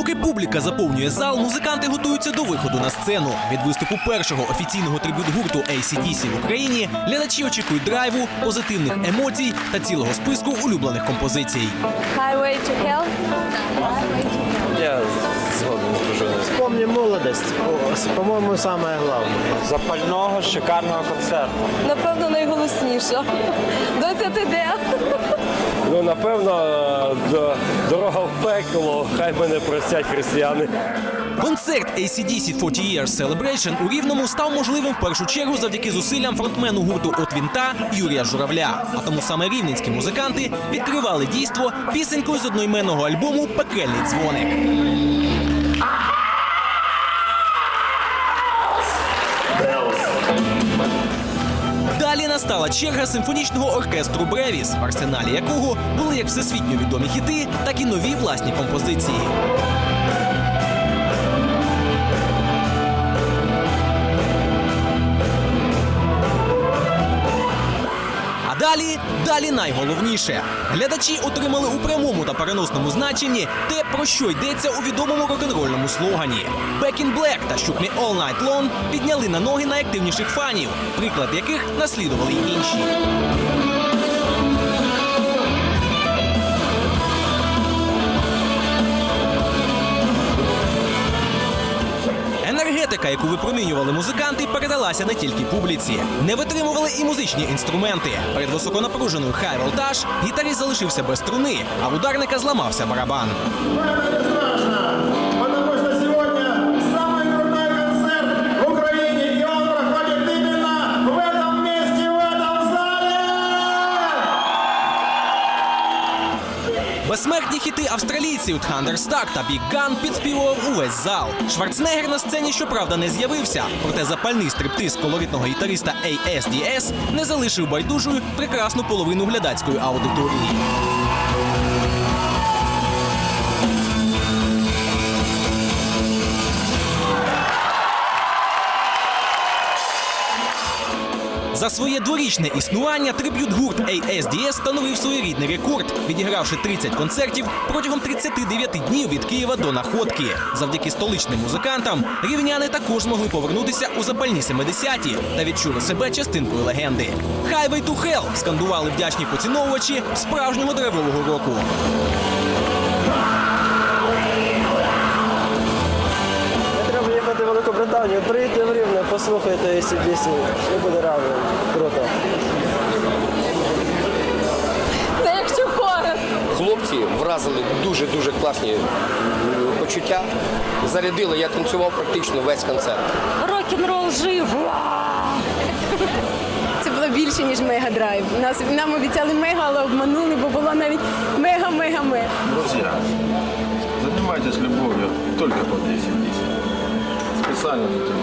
Поки публіка заповнює зал, музиканти готуються до виходу на сцену. Від виступу першого офіційного трибют-гурту ACDC в Україні глядачі очікують драйву, позитивних емоцій та цілого списку улюблених композицій. Highway to Hell. Я згоден з дружиною. Помни молодость, О, по-моєму, самое главное. Запального шикарного концерту. Напевно, найголосніша. Доця ти де? Напевно, дорога в пекло, хай мене простять християни. Концерт ACDC 40 Years Celebration у Рівному став можливим в першу чергу завдяки зусиллям фронтмену гурту «От вінта» Юрія Журавля. А тому саме рівненські музиканти відкривали дійство пісенькою з одноіменного альбому Пекельний дзвоник. Настала черга симфонічного оркестру Бревіс, в арсеналі якого були як всесвітньо відомі хіти, так і нові власні композиції. Далі, далі найголовніше. Глядачі отримали у прямому та переносному значенні те, про що йдеться у відомому рок-н-рольному слогані. Back in Black та «Shoot Me All Night Long підняли на ноги найактивніших фанів, приклад яких наслідували й інші. Енергетика, яку випромінювали музиканти, передалася не тільки публіці. Не витримували і музичні інструменти. Перед високонапруженою хай волтаж гітарі залишився без струни, а ударника зламався барабан. Безсмертні хіти австралійців Thunderstruck та Big Gun підспівував увесь зал. Шварценеггер на сцені, щоправда, не з'явився. Проте запальний стриптиз колоритного гітариста ASDS не залишив байдужою прекрасну половину глядацької аудиторії. За своє дворічне існування триб'ют гурт ASDS встановив своєрідний рекорд, відігравши 30 концертів протягом 39 днів від Києва до Находки. Завдяки столичним музикантам рівняни також змогли повернутися у запальні 70-ті та відчули себе частинкою легенди. Highway to Hell скандували вдячні поціновувачі справжнього драйвового року. Треба їхати в Великобританію, приїдьте в Рівне, послухайте ACDC, і буде реально круто. Це якщо хорор. Хлопці вразили дуже дуже класні почуття. Зарядили, я танцював практично весь концерт. Рок-н-рол жив. Це було більше, ніж мега-драйв. Нас нам обіцяли мега, але обманули, бо було навіть мега-мега-мега. Друзья, занимайтесь любовью только под 10-10. Специально для тебя.